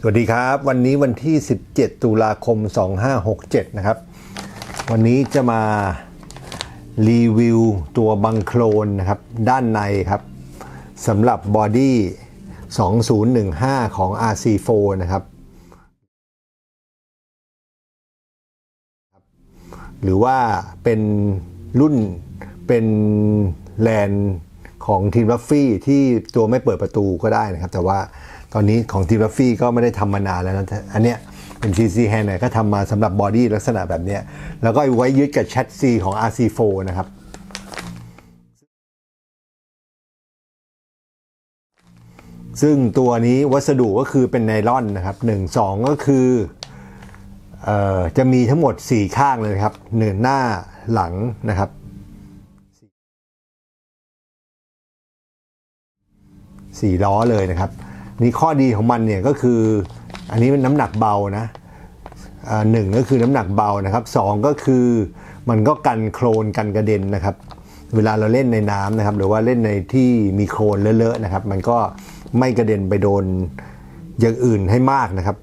สวัสดีครับ วันนี้วันที่ 17 ตุลาคม 2567 นะครับ วันนี้จะมารีวิวตัวบังโคลนนะครับ ด้านในครับสำหรับบอดี้ 2015 ของ RC4 นะครับ หรือว่าเป็น รุ่นเป็นแลนของทีมรัฟฟี่ที่ตัวไม่เปิดประตูก็ได้นะครับ แต่ว่าตอนนี้ของทีมรัฟฟี่ก็ไม่ได้ทำมานานแล้วนะอันเนี้ยเป็น CC hand เนี่ยก็ทำมาสำหรับบอดี้ลักษณะแบบเนี้ยแล้วก็ไว้ยึดกับแชทซีของ RC4 นะครับซึ่งตัวนี้วัสดุก็คือเป็นไนลอนนะครับ 1 2 ก็คือเอ่อ จะมีทั้งหมด 4 ข้างเลยครับหนึ่งหน้าหลังนะครับ สี่ล้อเลยนะครับ นี่ข้อดีของมันเนี่ยก็คืออันนี้มันน้ำหนักเบานะหนึ่งก็คือน้ำหนักเบานะครับสองก็คือมันก็กันโคลนกันกระเด็นนะครับ เวลาเราเล่นในน้ำนะครับ หรือว่าเล่นในที่มีโคลนเลอะๆนะครับ มันก็ไม่กระเด็นไปโดนอย่างอื่นให้มากนะครับ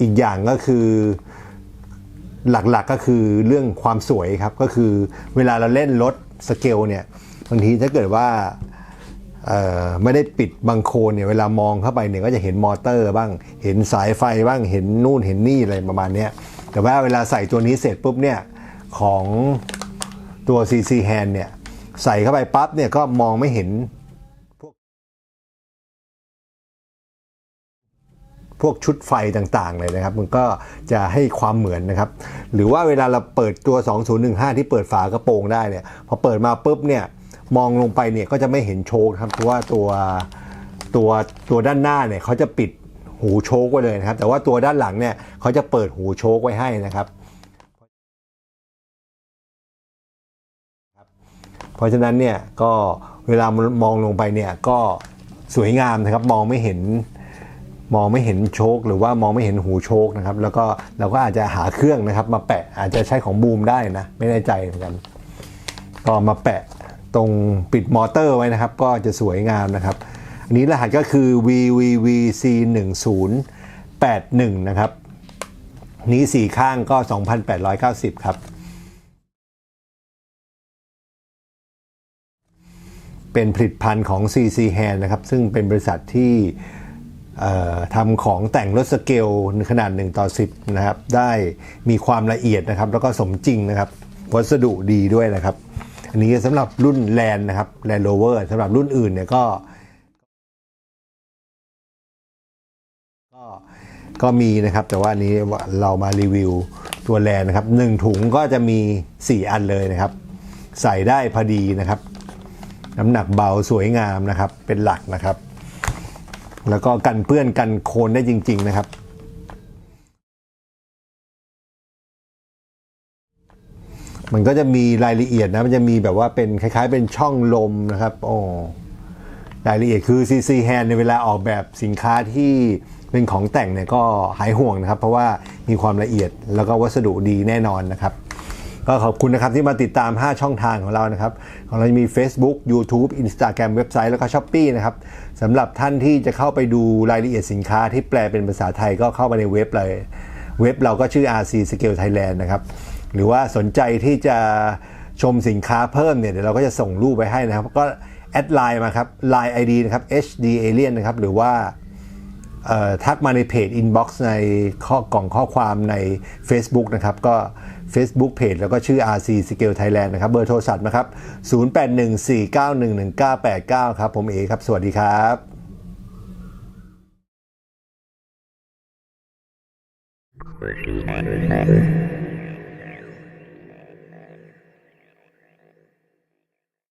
อีกอย่างก็คือ หลักๆก็คือเรื่องความสวยครับ ก็คือเวลาเราเล่นรถสเกลเนี่ยบางทีถ้าเกิดว่าไม่ได้ปิดบังโคลนเนี่ยเวลามองเข้าไปเนี่ยก็จะเห็นมอเตอร์บ้างเห็นสายไฟบ้างเห็นนู่นเห็นนี่อะไรประมาณเนี้ยแต่ว่าเวลาใส่ตัวนี้เสร็จปุ๊บเนี่ยของตัว CC Hand เนี่ยใส่เข้าไปปั๊บเนี่ยก็มองไม่เห็น พวกชุดไฟต่างๆเลยนะครับ มันก็จะให้ความเหมือนนะครับ หรือว่าเวลาเราเปิดตัว 2015 ที่เปิดฝากระโปรงได้เนี่ยพอเปิดมาปุ๊บเนี่ยมองลงไปเนี่ยก็จะไม่เห็นโชคครับเพราะว่าตัวตัวตัวด้านหน้าเนี่ยเขาจะปิดหูโชคไว้เลยนะครับ แต่ว่าตัวด้านหลังเนี่ยเขาจะเปิดหูโชคไว้ให้นะครับ เพราะฉะนั้นเนี่ยก็เวลามองลงไปเนี่ยก็สวยงามนะครับมองไม่เห็น มองไม่เห็นโชคหรือว่ามองไม่เห็นหูโชคนะครับ แล้วก็เราก็อาจจะหาเครื่องนะครับ มาแปะอาจจะใช้ของบูมได้นะ ไม่แน่ใจเหมือนกัน ก็มาแปะตรงปิดมอเตอร์ไว้นะครับ ก็จะสวยงามนะครับ อันนี้รหัสก็คือ VVVC 1 0 8 1นะครับ นี้สี่ข้างก็ 2,890 ครับ เป็นผลิตภัณฑ์ของ CC Hand นะครับ ซึ่งเป็นบริษัทที่ ทำของแต่งรถสเกลขนาด1ต่อ10นะครับได้มีความละเอียดนะครับแล้วก็สมจริงนะครับวัสดุดีด้วยนะครับ อันนี้สำหรับรุ่นแลนนะครับแลนโรเวอร์สำหรับรุ่นอื่นเนี่ยก็ก็ก็มีนะครับ แต่ว่าอันนี้เรามารีวิวตัวแลนนะครับหนึ่งถุงก็จะมี 4 อันเลยนะครับ ใส่ได้พอดีนะครับ น้ำหนักเบาสวยงามนะครับเป็นหลักนะครับ แล้วก็กันเปื้อนกันโคลนได้จริง ๆ นะครับ มันก็จะมีรายละเอียดนะ มันจะมีแบบว่าเป็นคล้ายๆ เป็นช่องลมนะครับ โอ้รายละเอียดคือ CC Hand ในเวลาออกแบบสินค้าที่เป็นของแต่งเนี่ยก็หายห่วงนะครับ เพราะว่ามีความละเอียดแล้วก็วัสดุดีแน่นอนนะครับ ก็ขอบคุณนะครับที่มาติดตาม 5 ช่องทางของเรานะครับของเราจะมี Facebook YouTube Instagram เว็บไซต์แล้วก็ s h อ p e e นะครับสำหรับท่านที่จะเข้าไปดูรายละเอียดสินค้าที่แปลเป็นภาษาไทยก็เข้าไปในเว็บเลยเว็บเราก็ชื่อ RC Scale Thailand นะครับหรือว่าสนใจที่จะชมสินค้าเพิ่มเนี่ยเดี๋ยวเราก็จะส่งรูปไปให้นะครับ ก็แอดไลน์มาครับ Line ID นะครับ HD Alien นะครับหรือว่า ทักมาในเพจ Inbox ในข้อกล่องข้อความใน Facebook นะครับ ก็ Facebook Page แล้วก็ชื่อ RC Scale Thailand นะครับ เบอร์โทรศัพท์นะครับ 0814911989 ครับ ผมเอครับ สวัสดีครับ